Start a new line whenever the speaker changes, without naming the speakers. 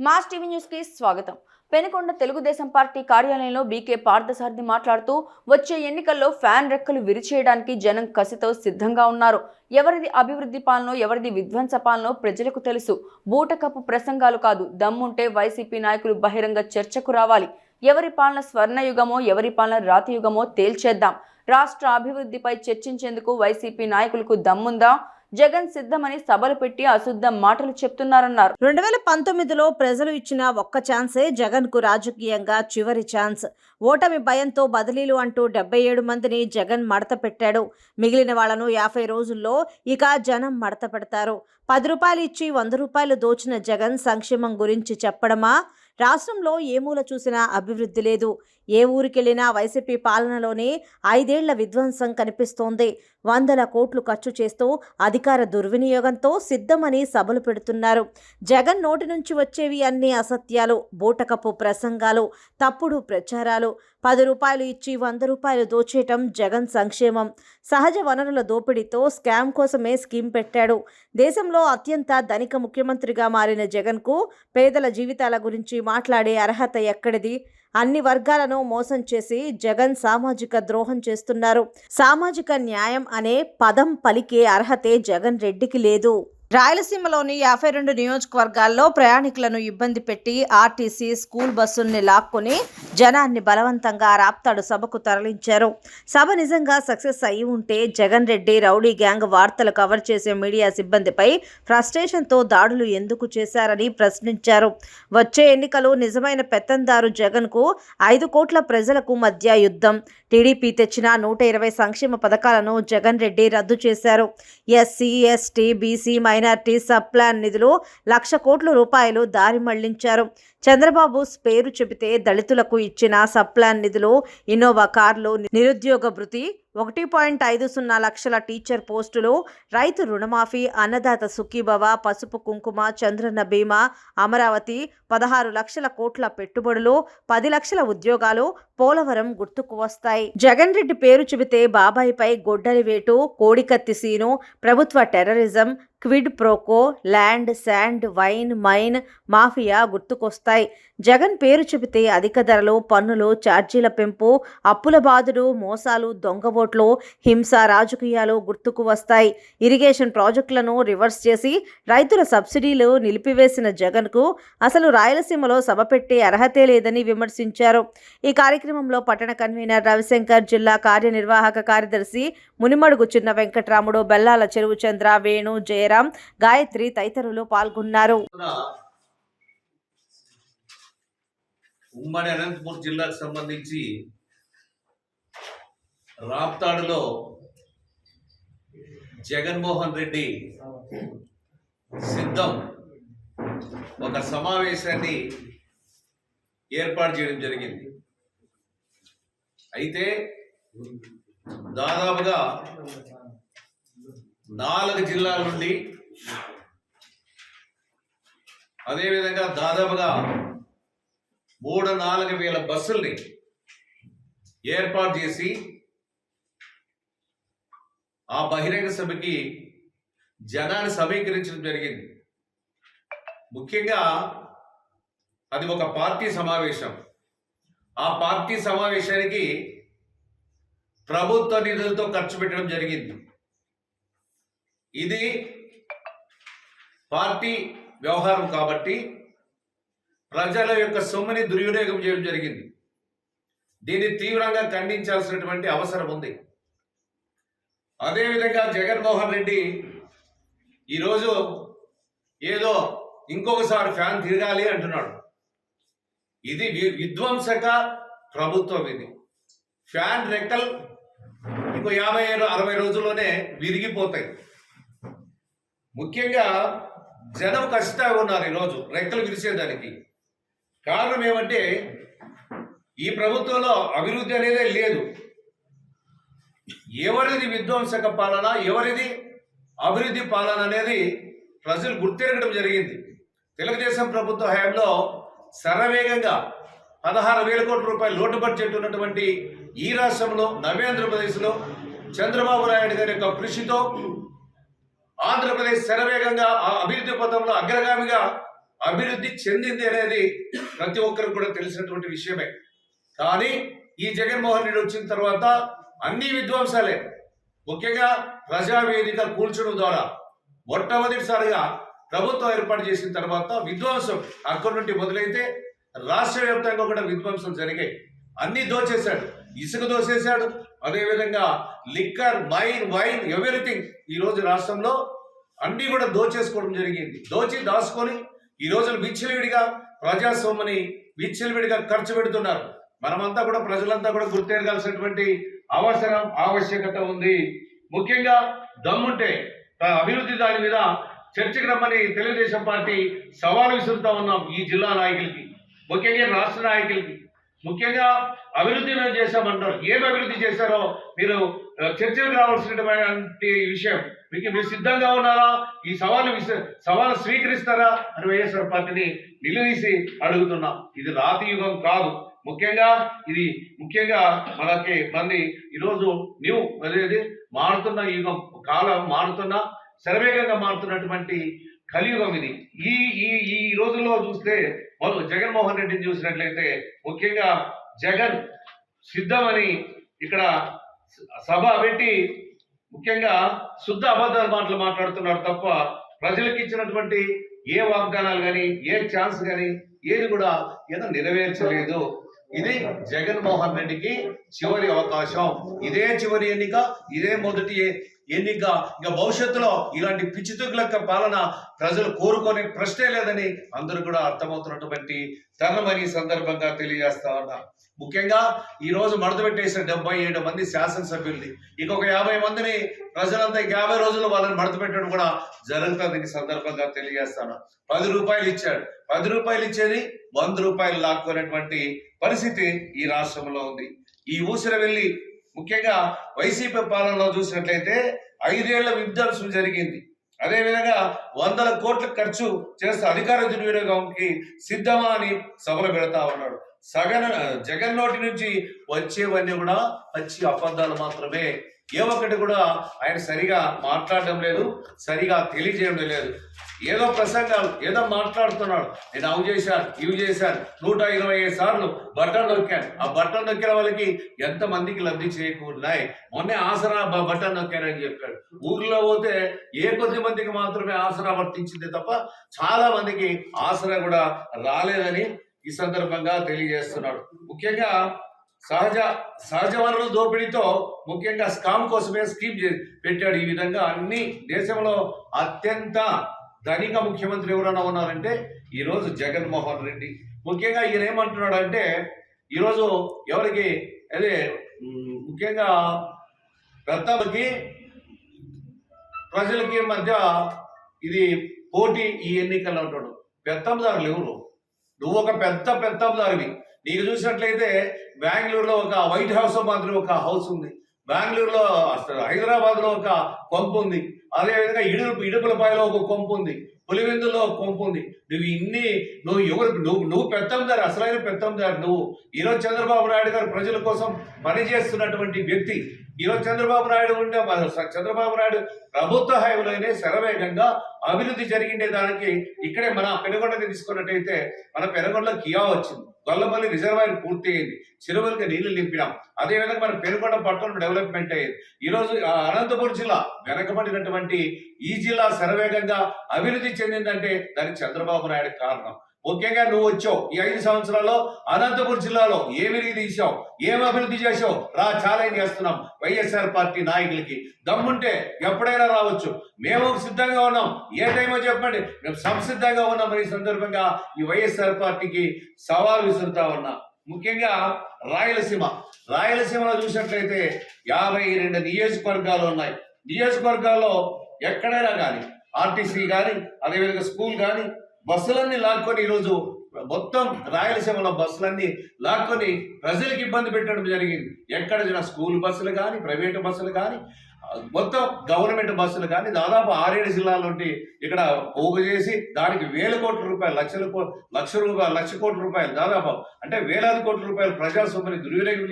Mass TV న్యూస్కి స్వాగతం. Penukonda Telugu Desam party కార్యాలయంలో బీకే పార్థసారథి మాట్లాడుతూ వచ్చే ఎన్నికల్లో ఫ్యాన్ రెక్కలు విరిచేయడానికి జనం కసితో సిద్ధంగా ఉన్నారు. ఎవరిది అభివృద్ధి పాలనో ఎవరిది విధ్వంస పాలనో ప్రజలకు తెలుసు. బూటకపు ప్రసంగాలు కాదు దమ్ముంటే వైసీపీ నాయకులు బహిరంగ చర్చకు రావాలి. ఎవరి పాలన స్వర్ణయుగమో ఎవరి పాలన రాతియుగమో తేల్చేద్దాం. రాష్ట్ర అభివృద్ధిపై చర్చించేందుకు వైసీపీ నాయకులకు దమ్ముందా? జగన్ సిద్ధమని సభలు పెట్టి అశుద్ధం మాటలు చెప్తున్నారన్నారు.
రెండు వేల పంతొమ్మిదిలో ప్రజలు ఇచ్చిన ఒక్క ఛాన్సే జగన్కు రాజకీయంగా చివరి ఛాన్స్. ఓటమి భయంతో బదిలీలు అంటూ డెబ్బై ఏడు మందిని జగన్ మడత పెట్టాడు. మిగిలిన వాళ్ళను యాభై రోజుల్లో ఇక జనం మడత పెడతారు. పది రూపాయలు ఇచ్చి వంద రూపాయలు దోచిన జగన్ సంక్షేమం గురించి చెప్పడమా? రాష్ట్రంలో ఏ మూల చూసినా అభివృద్ధి లేదు. ఏ ఊరికెళ్ళినా వైసీపీ పాలనలోనే ఐదేళ్ళ విధ్వంసం కనిపిస్తోంది. వందల కోట్లు ఖర్చు చేస్తూ అధికార దుర్వినియోగంతో సిద్ధమని సభలు పెడుతున్నారు. జగన్ నోటి నుంచి వచ్చేవి అన్ని అసత్యాలు బూటకపు ప్రసంగాలు తప్పుడు ప్రచారాలు. పది రూపాయలు ఇచ్చి వంద రూపాయలు దోచేయటం జగన్ సంక్షేమం. సహజ వనరుల దోపిడీతో స్కామ్ కోసమే స్కీమ్ పెట్టాడు. దేశంలో అత్యంత ధనిక ముఖ్యమంత్రిగా మారిన జగన్కు పేదల జీవితాల గురించి మాట్లాడే అర్హత ఎక్కడిది? అన్ని వర్గాలను మోసం చేసి జగన్ సామాజిక ద్రోహం చేస్తున్నారు. సామాజిక న్యాయం అనే పదం పలికే అర్హతే జగన్ రెడ్డికి లేదు. రాయలసీమలోని యాభై రెండు నియోజకవర్గాల్లో ప్రయాణికులను ఇబ్బంది పెట్టి ఆర్టీసీ స్కూల్ బస్సుల్ని లాక్కొని జనాన్ని బలవంతంగా రాప్తాడు సభకు తరలించారు. సభ నిజంగా సక్సెస్ అయి ఉంటే జగన్ రెడ్డి రౌడీ గ్యాంగ్ వార్తలు కవర్ చేసే మీడియా సిబ్బందిపై ఫ్రస్ట్రేషన్తో దాడులు ఎందుకు చేశారని ప్రశ్నించారు. వచ్చే ఎన్నికలు నిజమైన పెత్తందారు జగన్కు ఐదు కోట్ల ప్రజలకు మధ్య యుద్ధం. టీడీపీ తెచ్చిన నూట ఇరవై సంక్షేమ పథకాలను జగన్ రెడ్డి రద్దు చేశారు. SC ST BC minority sub plan నిధులు లక్ష కోట్ల రూపాయలు దారి మళ్ళించారు. చంద్రబాబు పేరు చెబితే దళితులకు ఇచ్చిన సప్లాన్ నిధిలో నిధులు ఇన్నోవా కార్లు నిరుద్యోగ భృతి ఒకటి పాయింట్ ఐదు సున్నా లక్షల టీచర్ పోస్టులు రైతు రుణమాఫీ అన్నదాత సుఖీభవ పసుపు కుంకుమ చంద్రన్న బీమా అమరావతి పదహారు లక్షల కోట్ల పెట్టుబడులు పది లక్షల ఉద్యోగాలు పోలవరం గుర్తుకు వస్తాయి. జగన్ రెడ్డి పేరు చెబితే బాబాయిపై గొడ్డలి వేటు కోడికత్తి సీను ప్రభుత్వ terrorism quid pro quo land sand wine mine mafia గుర్తుకొస్తాయి. జగన్ పేరు చెబితే అధిక ధరలు పన్నులు ఛార్జీల పెంపు అప్పుల బాధలు మోసాలు దొంగ ఓట్లు హింస రాజకీయాలు గుర్తుకు వస్తాయి. ఇరిగేషన్ ప్రాజెక్టులను రివర్స్ చేసి రైతుల సబ్సిడీలు నిలిపివేసిన జగన్కు అసలు రాయలసీమలో సభ పెట్టే అర్హతే లేదని విమర్శించారు. ఈ కార్యక్రమంలో పట్టణ కన్వీనర్ రవిశంకర్ జిల్లా కార్యనిర్వాహక కార్యదర్శి మునిమడుగు చిన్న వెంకట్రాముడు బెల్లాల చెరువు చంద్ర వేణు జయరాం గాయత్రి తదితరులు పాల్గొన్నారు.
ఉమ్మడి అనంతపూర్ జిల్లాకు సంబంధించి రాప్తాడులో జగన్మోహన్ రెడ్డి సిద్ధం ఒక సమావేశాన్ని ఏర్పాటు చేయడం జరిగింది. అయితే దాదాపుగా నాలుగు జిల్లాల నుండి అదేవిధంగా దాదాపుగా మూడు నాలుగు వేల బస్సుల్ని ఏర్పాటు చేసి ఆ బహిరంగ సభకి జనాన్ని సమీకరించడం జరిగింది. ముఖ్యంగా అది ఒక పార్టీ సమావేశం. ఆ పార్టీ సమావేశానికి ప్రభుత్వ నిధులతో ఖర్చు పెట్టడం జరిగింది. ఇది పార్టీ వ్యవహారం కాబట్టి ప్రజల యొక్క సొమ్ముని దుర్వినియోగం చేయడం జరిగింది. దీన్ని తీవ్రంగా ఖండించాల్సినటువంటి అవసరం ఉంది. అదేవిధంగా జగన్మోహన్ రెడ్డి ఈరోజు ఏదో ఇంకొకసారి ఫ్యాన్ తిరగాలి అంటున్నాడు. ఇది వి- విధ్వంసక ప్రభుత్వం ఇది. ఫ్యాన్ రెక్కలు ఇంకో యాభై ఏడు అరవై రోజుల్లోనే విరిగిపోతాయి. ముఖ్యంగా జనం కష్టంగా ఉన్నారు ఈరోజు రెక్కలు విరిసేదానికి. కారణం ఏమంటే ఈ ప్రభుత్వంలో అభివృద్ధి అనేదే లేదు. ఎవరిది విధ్వంసక పాలన ఎవరిది అభివృద్ధి పాలన అనేది ప్రజలు గుర్తెరగడం జరిగింది. తెలుగుదేశం ప్రభుత్వ హయాంలో శరవేగంగా పదహారు వేల కోట్ల రూపాయలు లోటు బడ్జెట్ ఉన్నటువంటి ఈ రాష్ట్రంలో నవ్యాంధ్రప్రదేశ్లో చంద్రబాబు నాయుడు గారి యొక్క కృషితో ఆంధ్రప్రదేశ్ శరవేగంగా ఆ అభివృద్ధి పథంలో అగ్రగామిగా అభివృద్ధి చెందింది అనేది ప్రతి ఒక్కరికి కూడా తెలిసినటువంటి విషయమే. కానీ ఈ జగన్మోహన్ రెడ్డి వచ్చిన తర్వాత అన్ని విధ్వంసాలే. ముఖ్యంగా ప్రజావేదిక కూల్చడం ద్వారా మొట్టమొదటిసారిగా ప్రభుత్వం ఏర్పాటు చేసిన తర్వాత విధ్వంసం అక్కడి నుండి మొదలైతే రాష్ట్ర వ్యాప్తంగా కూడా విధ్వంసం జరిగాయి. అన్ని దోచేశాడు. ఇసుక దోచేశాడు అదేవిధంగా లిక్కర్ మైన్ వైన్ ఎవ్రీథింగ్ ఈ రోజు రాష్ట్రంలో అన్నీ కూడా దోచేసుకోవడం జరిగింది. దోచి దాచుకొని ఈ రోజులు విచ్చలవిడిగా ప్రజాస్వామ్యని విచ్చలవిడిగా ఖర్చు పెడుతున్నారు. మనమంతా కూడా ప్రజలంతా కూడా గుర్తెరగాల్సినటువంటి అవసరం ఆవశ్యకత ఉంది. ముఖ్యంగా దమ్ముంటే అభివృద్ధి దాని మీద చర్చకు రమ్మని తెలుగుదేశం పార్టీ సవాలు విసురుతా ఉన్నాం ఈ జిల్లా నాయకులకి. ముఖ్యంగా రాష్ట్ర నాయకులకి. ముఖ్యంగా అభివృద్ధి మేము చేశామంటారు ఏమి అభివృద్ధి చేశారో మీరు చర్చలు చర్చలకు రావాల్సినటువంటి విషయం. మీకు మీరు సిద్ధంగా ఉన్నారా? ఈ సవాలు సవాలు స్వీకరిస్తారా? అని వైఎస్ఆర్ పార్టీని నిలదీసి అడుగుతున్నాం. ఇది రాతి యుగం కాదు. ముఖ్యంగా ఇది ముఖ్యంగా మనకి మంది ఈరోజు న్యూ అనేది మారుతున్న యుగం. కాలం మారుతున్న శరవేగంగా మారుతున్నటువంటి కలియుగం ఇది. ఈ ఈ ఈ రోజుల్లో చూస్తే మొదలు జగన్మోహన్ రెడ్డిని చూసినట్లయితే ముఖ్యంగా జగన్ సిద్ధమని ఇక్కడ సభ పెట్టి ముఖ్యంగా శుద్ధ అబద్ధాల మాటలు మాట్లాడుతున్నారు తప్ప ప్రజలకు ఇచ్చినటువంటి ఏ వాగ్దానాలు కానీ ఏ ఛాన్స్ కానీ ఏది కూడా ఏదో నెరవేర్చలేదు. ఇది జగన్మోహన్ రెడ్డికి చివరి అవకాశం. ఇదే చివరి ఎన్నిక ఇదే మొదటి ఎన్నిక ఇంకా భవిష్యత్తులో ఇలాంటి పిచ్చితుగులక్క పాలన ప్రజలు కోరుకునే ప్రశ్నే లేదని అందరూ కూడా అర్థమవుతున్నటువంటి తరుణమని సందర్భంగా తెలియజేస్తా ఉన్నా. ముఖ్యంగా ఈ రోజు మడత పెట్టేసిన డెబ్బై ఏడు మంది శాసనసభ్యుల్ని ఇంకొక యాభై మందిని ప్రజలంతా యాభై రోజుల్లో వాళ్ళని మడత పెట్టడం కూడా జరుగుతుంది ఈ సందర్భంగా తెలియజేస్తాను పది రూపాయలు ఇచ్చాడు. పది రూపాయలు ఇచ్చేది వంద రూపాయలు లాక్కునేటువంటి పరిస్థితి ఈ రాష్ట్రంలో ఉంది. ఈ ఊసిర వెళ్ళి ముఖ్యంగా వైసీపీ పాలనలో చూసినట్లయితే ఐదేళ్ళ విధ్వంసం జరిగింది. అదేవిధంగా వందల కోట్ల ఖర్చు చేస్తూ అధికార దుర్వినియోగంకి సిద్ధమా అని సభలు పెడతా ఉన్నాడు. సగన జగన్ నోటి నుంచి వచ్చేవన్నీ కూడా పచ్చి అబద్ధాలు మాత్రమే. ఏ ఒక్కటి కూడా ఆయన సరిగా మాట్లాడడం లేదు సరిగా తెలియజేయడం లేదు. ఏదో ప్రసంగాలు ఏదో మాట్లాడుతున్నాడు. నేను అవి చేశాను ఇవి చేశాను నూట ఇరవై ఐదు సార్లు బట్టలు నొక్కాను. ఆ బట్టలు నొక్కిన వాళ్ళకి ఎంత మందికి లబ్ధి చేకూరినాయి మొన్నే ఆసరా బట్టలు నొక్కానని చెప్పాడు. ఊర్లో పోతే ఏ కొద్ది మందికి మాత్రమే ఆసరా వర్తించింది తప్ప చాలా మందికి ఆసరా కూడా రాలేదని ఈ సందర్భంగా తెలియజేస్తున్నాడు. ముఖ్యంగా సహజ సహజ వనరుల దోపిడీతో ముఖ్యంగా స్కామ్ కోసమే స్కీమ్ పెట్టాడు. ఈ విధంగా అన్ని దేశంలో అత్యంత ధనిక ముఖ్యమంత్రి ఎవరైనా ఉన్నారంటే ఈరోజు జగన్మోహన్ రెడ్డి. ముఖ్యంగా ఈయన ఏమంటున్నాడు అంటే ఈరోజు ఎవరికి అదే ముఖ్యంగా పెద్దలకి ప్రజలకి మధ్య ఇది పోటీ ఈ ఎన్నికల్లో ఉంటాడు పెత్తందారులు ఎవరు? నువ్వు ఒక పెద్ద పెత్తందారివి నీకు చూసినట్లయితే బెంగళూరులో ఒక వైట్ హౌస్ మాదిరి ఒక హౌస్ ఉంది. బెంగళూరులో హైదరాబాద్లో హైదరాబాద్లో ఒక కొంపు ఉంది అదేవిధంగా ఇడుపు ఇడుపులపాయలో ఒక కొంపు ఉంది పులివెందులో కొంపుంది నువ్వు ఇన్ని నువ్వు ఎవరు నువ్వు నువ్వు పెత్తందారు అసలైన పెత్తందారు నువ్వు ఈరోజు చంద్రబాబు నాయుడు గారు ప్రజల కోసం పనిచేస్తున్నటువంటి వ్యక్తి. ఈరోజు చంద్రబాబు నాయుడు ఉండే మన చంద్రబాబు నాయుడు ప్రభుత్వ హైవేలోనే శరవేగంగా అభివృద్ధి జరిగిండే దానికి ఇక్కడే మన పెనుగొండని తీసుకున్నట్టయితే మన పెనుగొండలో కియా వచ్చింది. గొల్లపల్లి రిజర్వాయర్ పూర్తి అయింది చెరువులకి నీళ్ళు నింపినాం. అదేవిధంగా మన పెనుగొండ పట్టణం డెవలప్మెంట్ అయ్యింది. ఈ రోజు ఆ అనంతపురం జిల్లా వెనకబడినటువంటి ఈ జిల్లా శరవేగంగా అభివృద్ధి చెందిందంటే దానికి చంద్రబాబు నాయుడు కారణం. ముఖ్యంగా నువ్వు వచ్చావు. ఈ ఐదు సంవత్సరాల్లో అనంతపురం జిల్లాలో ఏమి తీసావు? ఏం అభివృద్ధి చేసావు రా ఛాలెంజ్ చేస్తున్నాం వైఎస్ఆర్ పార్టీ నాయకులకి. దమ్ముంటే ఎప్పుడైనా రావచ్చు. మేము సిద్ధంగా ఉన్నాం. ఏ టైమో చెప్పండి. మేము సంసిద్ధంగా ఉన్నాం. ఈ సందర్భంగా ఈ వైఎస్ఆర్ పార్టీకి సవాల్ విసురుతా ఉన్నా. ముఖ్యంగా రాయలసీమ. రాయలసీమలో చూసినట్లయితే యాభై రెండు నియోజకవర్గాలు ఉన్నాయి. నియోజకవర్గాల్లో ఎక్కడైనా కానీ ఆర్టీసీ కానీ అదేవిధంగా స్కూల్ కానీ బస్సులన్నీ లాక్కొని ఈరోజు మొత్తం రాయలసీమలో బస్సులన్నీ లాక్కొని ప్రజలకు ఇబ్బంది పెట్టడం జరిగింది. ఎక్కడ స్కూల్ బస్సులు కానీ ప్రైవేటు బస్సులు కానీ మొత్తం గవర్నమెంట్ బస్సులు కానీ దాదాపు ఆరేడు జిల్లాల ఇక్కడ పోగు చేసి దానికి వేల కోట్ల రూపాయలు లక్షల కో లక్ష రూపాయలు లక్ష కోట్ల రూపాయలు దాదాపు. అంటే వేలాది కోట్ల రూపాయలు ప్రజాస్వామ్యాన్ని దుర్వినియోగం